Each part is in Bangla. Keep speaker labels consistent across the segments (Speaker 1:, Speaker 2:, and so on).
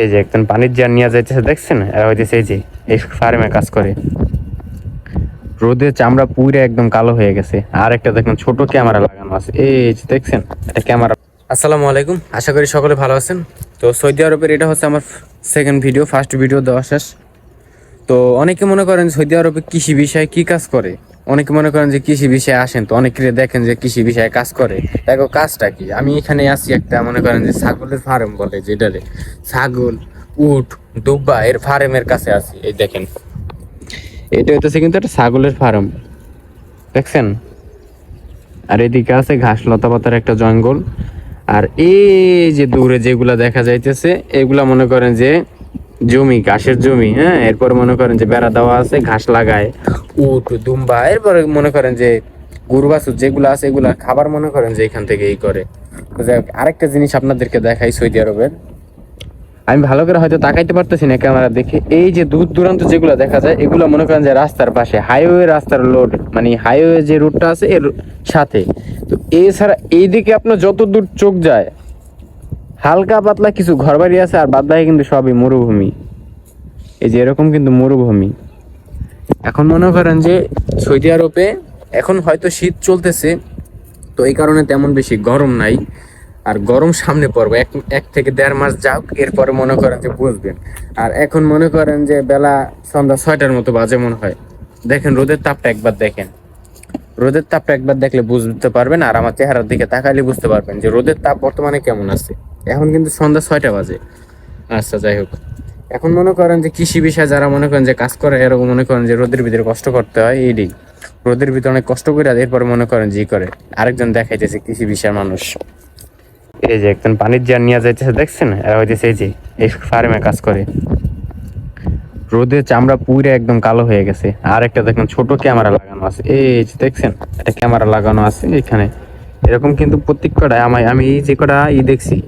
Speaker 1: এই যে একজন পানির জার নিয়ে যাইতেছে, দেখছেন? এরা হইতেছে এই যে, এই ফার্মে কাজ করে। রোদে চামড়া পুরে একদম কালো হয়ে গেছে। আর একটা দেখেন, ছোট ক্যামেরা লাগানো আছে। এই যে দেখছেন এটা ক্যামেরা। আসসালামু আলাইকুম। আশা করি সকলে ভালো আছেন। তো সৌদি আরবের এটা হচ্ছে আমার সেকেন্ড ভিডিও ফার্স্ট ভিডিও দেওয়া শেষ। তো অনেকে মনে করেন সৌদি আরবে কৃষি বিষয়ে কি কাজ করে? অনেকে মনে করেন যে কৃষি বিষয়ে আসেন তো, অনেকে দেখেন যে কৃষি বিষয়ে কাজ করে। দেখো কাজটা কি? আমি এখানে আসি একটা, মনে করেন যে ছাগলের ফার্ম বলে যেটারে। ছাগল, উট দুব্বা এর ফার্মের কাছে আছি, এই দেখেন। এটা হইতেছে কিন্তু একটা ছাগলের ফার্ম দেখছেন? আর এদিকে আছে ঘাস লতা পাতার একটা জঙ্গল। আর এই যে দূরে যেগুলা দেখা যাইতেছে, এগুলা মনে করেন যে জমি ঘাসের জমি হ্যাঁ? এরপর মনে করেন যে বেড়া দেওয়া আছে ঘাস লাগায়। উট দুম্বা এরপরে মনে করেন যে গরু বাছুর যেগুলো আছে এগুলা খাবার মনে করেন যে এখান থেকে এই করে। আরেকটা জিনিস আপনাদেরকে দেখাই সৌদি আরবের। আমি ভালো করে হয়তো তাকাইতে পারতেছি না ক্যামেরা দেখে। এই যে দূর দূরান্ত যেগুলো দেখা যায় এগুলো মনে করেন যে রাস্তার পাশে হাইওয়ে রাস্তার লোড মানে হাইওয়ে যে রুটটা আছে এর সাথে। তো এছাড়া এইদিকে আপনার যত দূর চোখ যায় হালকা পাতলা কিছু ঘরবাড়ি আছে আর বাদ বাকি কিন্তু সবই মরুভূমি। এই যে এরকম কিন্তু মরুভূমি। এখন মনে করেন যে সৌদি আরবে এখন হয়তো শীত চলতেছে, তো এই কারণে তেমন বেশি গরম নাই। আর গরম সামনে পড়বে, এক এক থেকে দেড় মাস যাক, এরপরে মনে করেন যে বুঝবেন। আর এখন মনে করেন যে বেলা সন্ধ্যা ছয়টার মতো বাজে মনে হয়। দেখেন, রোদের তাপটা একবার দেখেন। রোদের তাপটা একবার দেখলে বুঝতে পারবেন, আর আমার চেহারার দিকে তাকালে বুঝতে পারবেন যে রোদের তাপ বর্তমানে কেমন আছে। এখন কিন্তু সন্ধ্যা ছয়টা বাজে। আচ্ছা যাই হোক। এখন মনে করেন যে কৃষি বিষয়ে যারা মনে করেন যে কাজ করে, এরকম মনে করেন যে রোদের ভিতরে কষ্ট করতে হয় এইটাই রোদের ভিতরে অনেক কষ্ট করে এরপরে মনে করেন জি করে। আরেকজন দেখাইতেছে কৃষি বিষয়ের মানুষ। এই যে একজন পানির জার নিয়ে যাইতেছে, দেখছেন? এরা হইতেছে এই যে, এই ফার্মে কাজ করে। রোদে চামড়া পুরে একদম কালো হয়ে গেছে। আর একটা দেখেন ছোট ক্যামেরা লাগানো আছে। এই যে দেখছেন? একটা ক্যামেরা লাগানো আছে এখানে। এরকম কিন্তু প্রত্যেক কটায় আমি আমি এই যে কটা ই দেখছি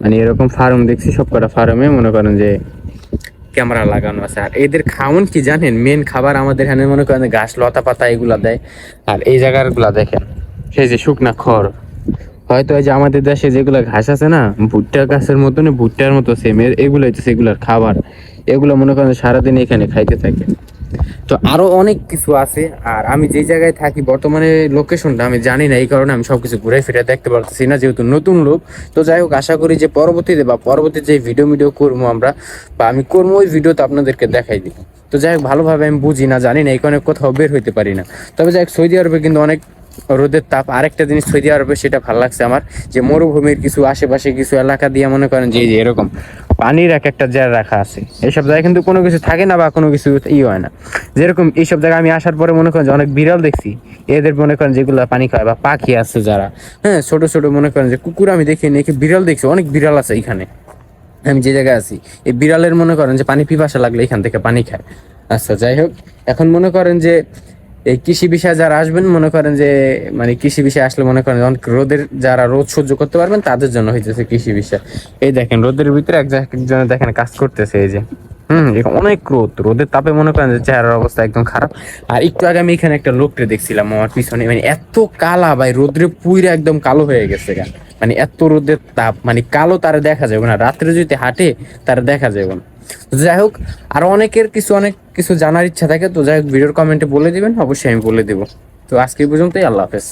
Speaker 1: মানে এরকম ফার্ম দেখছি সব কটা ফার্মে মনে করেন যে ক্যামেরা লাগানো আছে। আর এদের খাওন কি জানেন? মেন খাবার আমাদের এখানে মনে করেন ঘাস, লতা পাতা এগুলা দেয়। আর এই জায়গাগুলা দেখেন, সেই যে শুকনা খড়। হয়তো এই যে আমাদের দেশে যেগুলো ঘাস আছে না, ভুট্টা গাছের মতন ভুট্টার মতো সেম এগুলো হচ্ছে সেগুলোর খাবার। এগুলো মনে করেন সারাদিন এখানে খাইতে থাকে। তো আরও অনেক কিছু আছে, আর আমি যে জায়গায় থাকি বর্তমানে লোকেশনটা আমি জানি না, এই কারণে আমি সবকিছু ঘুরে ফিরে দেখতে পারতেছি না, যেহেতু নতুন লোক। তো যাই হোক, আশা করি যে পরবর্তীতে বা পরবর্তী যে ভিডিও ভিডিও করব আমরা, বা আমি করব ওই ভিডিওতে আপনাদেরকে দেখাই দিই তো যাই হোক, ভালোভাবে আমি বুঝি না, জানি না, এই কারণে কোথাও বের হইতে পারি না। তবে যাই হোক, সৌদি আরবে কিন্তু অনেক রোদের তাপ, আরেকটা জিনিস সৌদি আরবে সেটা ভালো লাগছে আমার, যে মরুভূমির কিছু আশেপাশে কিছু এলাকা দিয়ে মনে করেন যে এরকম পানির এক একটা জায়গা রাখা আছে। এইসব জায়গায় কিন্তু কোনো কিছু থাকে না বা কোনো কিছু ই হয় না। যেরকম এইসব জায়গায় আমি আসার পরে মনে করেন যে অনেক বিড়াল দেখছি, এদের মনে করেন যেগুলো পানি খায় বা পাখি আছে যারা হ্যাঁ ছোট ছোট মনে করেন যে কুকুর আমি দেখিনি একে বিড়াল দেখছি, অনেক বিড়াল আছে এখানে আমি যে জায়গায় আছি, এই বিড়ালের মনে করেন যে পানি পিপাসা লাগলে এখান থেকে পানি খায়। আচ্ছা যাই হোক, এখন মনে করেন যে এই কৃষি বিষয়ে যারা আসবেন, মনে করেন যে মানে কৃষি বিষয়ে আসলে মনে করেন অনেক রোদের যারা রোদ সহ্য করতে পারবেন, তাদের জন্য হইতেছে কৃষি বিষয়। এই দেখেন, রোদের ভিতরে এক জায়গায় দেখেন কাজ করতেছে এই যে। হম অনেক রোদ। রোদের তাপে মনে করেন যে চেহারার অবস্থা একদম খারাপ। আর একটু আগে আমি এখানে একটা লোককে দেখছিলাম, আমার পিছনে মানে এত কালা ভাই, রোদ্রে পুইরে একদম কালো হয়ে গেছে মানে এত রোদের তাপ মানে কালো তারা দেখা যাবে না। রাত্রে যদি হাঁটে, তারা দেখা যাবে না। যাই হোক, আরও অনেকের কিছু, অনেক কিছু জানার ইচ্ছা থাকে, তো যাই হোক, ভিডিওর কমেন্টে বলে দিবেন, অবশ্যই আমি বলে দেবো। তো আজকে পর্যন্তই, আল্লাহ হাফেজ।